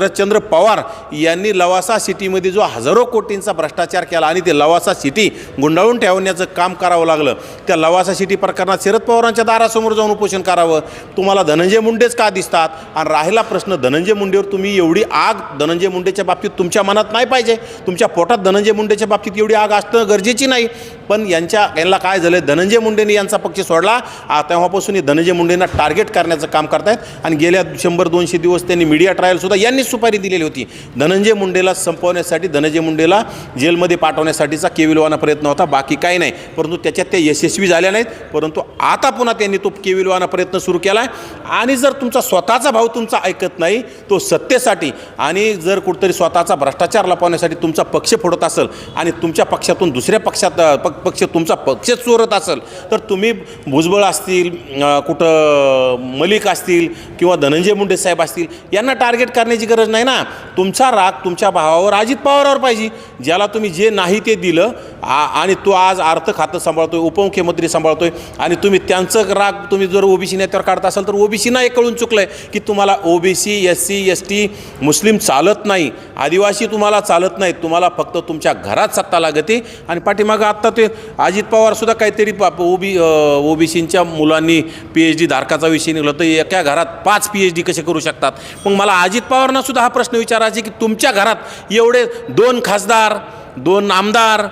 शरदचंद्र पवार यांनी लवासा सिटीमध्ये जो हजारो कोटींचा भ्रष्टाचार केला आणि ते लवासा सिटी गुंडाळून ठेवण्याचं काम करावं लागलं. त्या लवासा सिटी प्रकरणात शरद पवारांच्या दारासमोर जाऊन उपोषण करावं. तुम्हाला धनंजय मुंडेच का दिसतात? आणि राहिला प्रश्न धनंजय मुंडेवर तुम्ही एवढी आग धनंजय मुंडेच्या बाबतीत तुमच्या मनात नाही पाहिजे? तुमच्या पोटात धनंजय मुंडेच्या बाबतीत एवढी आग असणं गरजेची नाही. पण यांच्या यांना काय झालं धनंजय मुंडेने यांचा पक्ष सोडला. तेव्हापासून हे धनंजय मुंडेंना टार्गेट करण्याचं काम करतायत. आणि गेल्या शंभर दोनशे दिवस त्यांनी मीडिया ट्रायलसुद्धा यांनी यांनीच सुपारी दिलेली होती. धनंजय मुंडेला संपवण्यासाठी धनंजय मुंडेला जेलमध्ये पाठवण्यासाठीचा केविलवाना प्रयत्न होता बाकी काही नाही. परंतु त्याच्यात ते यशस्वी झाल्या नाहीत. परंतु आता पुन्हा त्यांनी तो केविलवाना प्रयत्न सुरू केला आहे आणि जर तुमचा स्वतःचा भाव तुमचा ऐकत नाही तो सत्तेसाठी आणि जर कुठतरी स्वतःचा भ्रष्टाचार लपवण्यासाठी तुमचा पक्ष फोडत असेल आणि तुमच्या पक्षातून दुसऱ्या पक्षात पक्ष तुमचा पक्ष चोरत असेल तर तुम्ही भुजबळ असतील कुठं मलिक असतील किंवा धनंजय मुंडे साहेब असतील यांना टार्गेट करण्याची गरज नाही ना. तुमचा राग तुमच्या भावावर अजित पवारावर पाहिजे. ज्याला तुम्ही जे नाही ते दिलं आ आणि तो आज अर्थ खातं सांभाळतोय उपमुख्यमंत्री सांभाळतोय आणि तुम्ही त्यांचं राग तुम्ही जर ओबीसी नेत्यावर काढत असाल तर ओबीसीना एक कळून चुकलं आहे की तुम्हाला OBC S C S T Muslim चालत नाही. आदिवासी तुम्हाला चालत नाही. तुम्हाला फक्त तुमच्या घरात सत्ता लागते. आणि पाठीमागं आत्ता ते अजित पवारसुद्धा काहीतरी ओबी ओबीसींच्या मुलांनी पी एच डी धारकाचा विषय निघाला तर एका घरात पाच पी एच डी कसे करू शकतात? मग मला अजित पवारांना सुद्धा हा प्रश्न विचारायचा की तुमच्या घरात एवढे दोन खासदार दोन आमदार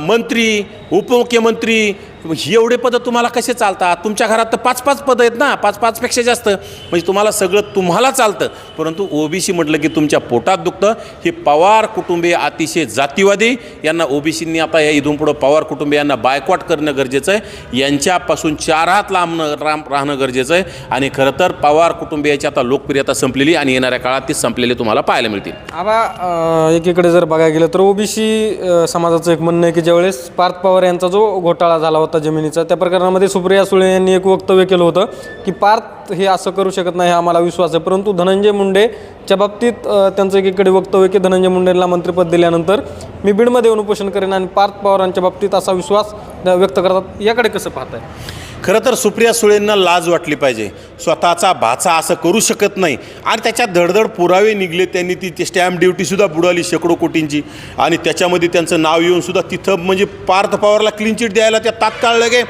मंत्री उपमुख्यमंत्री एवढे पदं तुम्हाला कसे चालतात? तुमच्या घरात तर पाच पाच पदं आहेत ना पाच पाचपेक्षा जास्त. म्हणजे तुम्हाला सगळं तुम्हाला चालतं. परंतु ओबीसी म्हटलं की तुमच्या पोटात दुखतं. हे पवार कुटुंबीय अतिशय जातीवादी. यांना ओबीसींनी आता या इथून पुढं पवार कुटुंबियांना बायकॉट करणं गरजेचं आहे. यांच्यापासून चार हात लांब राम राहणं गरजेचं आहे. आणि खरं तर पवार कुटुंबियाची आता लोकप्रियता संपलेली आणि येणाऱ्या काळात ती संपलेली तुम्हाला पाहायला मिळतील. आबा एकीकडे जर बघायला गेलं तर ओबीसी समाजाचं एक म्हणणं आहे की ज्यावेळेस पार्थ पवार यांचा जो घोटाळा झाला होता जमिनीचा. त्या प्रकरणामध्ये सुप्रिया सुळे यांनी एक वक्तव्य केलं होतं की पार्थ हे असं करू शकत नाही हा आम्हाला विश्वास आहे. परंतु धनंजय मुंडेच्या बाबतीत त्यांचं एकीकडे वक्तव्य की धनंजय मुंडेंना मंत्रिपद दिल्यानंतर मी बीडमध्ये येऊन उपोषण करेन आणि पार्थ पवारांच्या बाबतीत असा विश्वास व्यक्त करतात. याकडे कसं पाहताय? खरं तर सुप्रिया सुळेंना लाज वाटली पाहिजे. स्वतःचा भाचा असं करू शकत नाही. आणि त्याच्यात धडधड पुरावे निघले त्यांनी ती ते स्टॅम्प ड्युटीसुद्धा बुडाली शेकडो कोटींची. आणि त्याच्यामध्ये त्यांचं नाव येऊनसुद्धा तिथं म्हणजे पार्थ पवारला क्लीन चिट द्यायला त्या तात्काळ लगे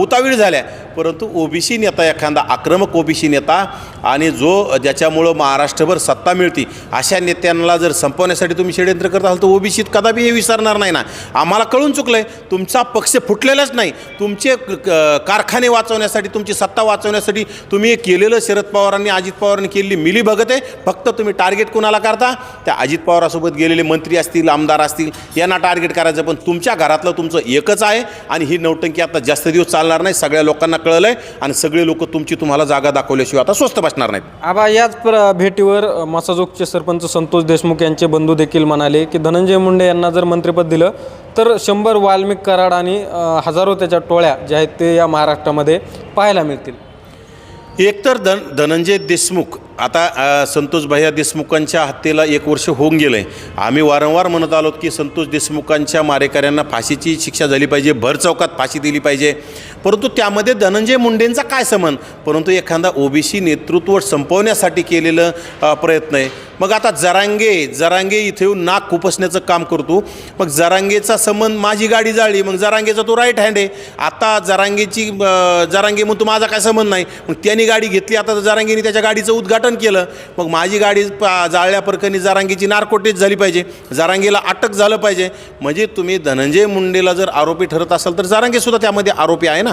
उतावीळ झाल्या. परंतु ओबीसी नेता एखादा आक्रमक ओबीसी नेता आणि जो ज्याच्यामुळं महाराष्ट्रभर सत्ता मिळते अशा नेत्यांना जर संपवण्यासाठी तुम्ही षडयंत्र करत असाल तर ओबीसीत कदापि हे विसरणार नाही ना? आम्हाला कळून चुकलं आहे तुमचा पक्ष फुटलेलाच नाही. तुमचे क- कारखाने वाचवण्यासाठी तुमची सत्ता वाचवण्यासाठी तुम्ही हे केलेलं शरद पवारांनी अजित पवारांनी केलेली मिली भगत आहे. फक्त तुम्ही टार्गेट कोणाला करता? त्या अजित पवारासोबत गेलेले मंत्री असतील आमदार असतील यांना टार्गेट करायचं पण तुमच्या घरातलं तुमचं एकच आहे आणि ही नौटंकी आता जास्त दिवस चालणार नाही. सगळ्या लोकांना कळलं आहे आणि सगळे लोक तुमची तुम्हाला जागा दाखवल्याशिवाय आता स्वस्त बसणार नाहीत. आबा याच प्र भेटीवर मसाजोगचे सरपंच संतोष देशमुख यांचे बंधू देखील म्हणाले की धनंजय मुंडे यांना जर मंत्रिपद दिलं तर शंभर वाल्मिक कराड आणि अ, हजारो त्याच्या टोळ्या ज्या आहेत ते या महाराष्ट्रामध्ये पाहायला मिळतील. एकतर धन धनंजय देशमुख आता अ, संतोष भैया देशमुखांच्या हत्येला एक वर्ष होऊन गेलं आहे आम्ही वारंवार म्हणत आलो की संतोष देशमुखांच्या मारेकऱ्यांना फाशीची शिक्षा झाली पाहिजे भर चौकात फाशी दिली पाहिजे. परंतु त्यामध्ये धनंजय मुंडेंचा काय समन परंतु एखादा ओबीसी नेतृत्व संपवण्यासाठी केलेलं प्रयत्न आहे. मग आता जरांगे जरांगे इथे येऊन नाक खुपसण्याचं काम करतो. मग जरांगेचा संबंध माझी गाडी जाळली मग जरांगेचा तो राईट हँड आहे. आता जरांगेची जरांगे मग तो माझा काय संबंध नाही. मग त्यांनी गाडी घेतली आता जरांगेने त्याच्या गाडीचं उद्घाटन केलं. मग माझी गाडी जाळल्याप्रकरणी जरांगेची नारकोटेच झाली पाहिजे. जरांगेला अटक झालं पाहिजे. म्हणजे तुम्ही धनंजय मुंडेला जर आरोपी ठरत असाल तर जरांगेसुद्धा त्यामध्ये आरोपी आहे ना?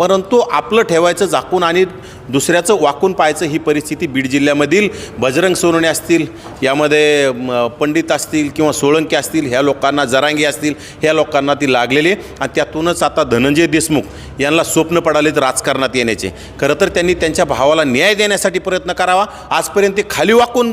परंतु आपलं ठेवायचं झाकून आणि दुसऱ्याचं वाकून पाहायचं ही परिस्थिती बीड जिल्ह्यामधील बजरंग सोनवणे असतील यामध्ये पंडित असतील किंवा सोळंकी असतील ह्या लोकांना जरांगी असतील ह्या लोकांना ती लागलेली आणि त्यातूनच आता धनंजय देशमुख यांना स्वप्न पडालेत राजकारणात येण्याचे. खरं तर त्यांनी त्यांच्या भावाला न्याय देण्यासाठी प्रयत्न करावा. आजपर्यंत ते खाली वाकून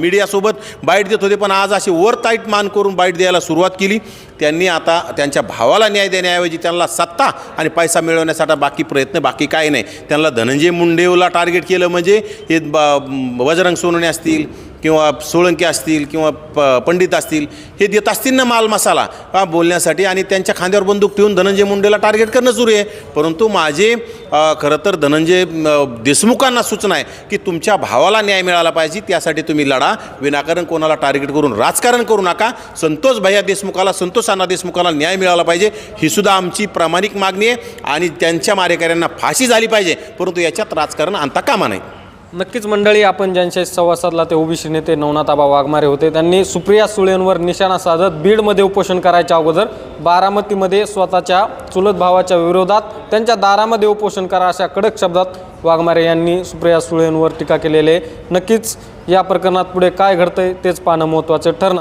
मीडियासोबत बाईट देत होते पण आज असे वर ताईट मान करून बाईट द्यायला सुरुवात केली. त्यांनी आता त्यांच्या भावाला न्याय देण्याऐवजी त्यांना सत्ता आणि पैसा मिळवण्यासाठी बाकी प्रयत्न बाकी काही नाही. त्यांना धनंजय मुंडेला टार्गेट केलं म्हणजे हे ब- बजरंग सोनवणे असतील किंवा सोळंकी असतील किंवा प पंडित असतील हे देत असतील ना माल मसाला? का बोलण्यासाठी आणि त्यांच्या खांद्यावर बंदूक ठेवून धनंजय मुंडेला टार्गेट करणं सुरू आहे. परंतु माझे खरं तर धनंजय देशमुखांना सूचना आहे की तुमच्या भावाला न्याय मिळाला पाहिजे त्यासाठी तुम्ही लढा. विनाकारण कोणाला टार्गेट करून राजकारण करू नका. संतोष भैया देशमुखाला संतोष अण्णा देशमुखाला न्याय मिळाला पाहिजे ही सुद्धा आमची प्रामाणिक मागणी आहे आणि त्यांच्या मारेकऱ्यांना फाशी झाली पाहिजे. परंतु याच्यात राजकारण आणता कामा नाही. नक्कीच मंडळी आपण ज्यांच्याशी संवाद साधला ते ओबीसी नेते नवनाथाबा वाघमारे होते. त्यांनी सुप्रिया सुळेंवर निशाणा साधत बीडमध्ये उपोषण करायच्या अगोदर बारामतीमध्ये स्वतःच्या चुलत भावाच्या विरोधात त्यांच्या दारामध्ये उपोषण करा अशा कडक शब्दात वाघमारे यांनी सुप्रिया सुळेंवर टीका केलेली आहे. नक्कीच या प्रकरणात पुढे काय घडतंय तेच पाहणं महत्त्वाचं ठरणार.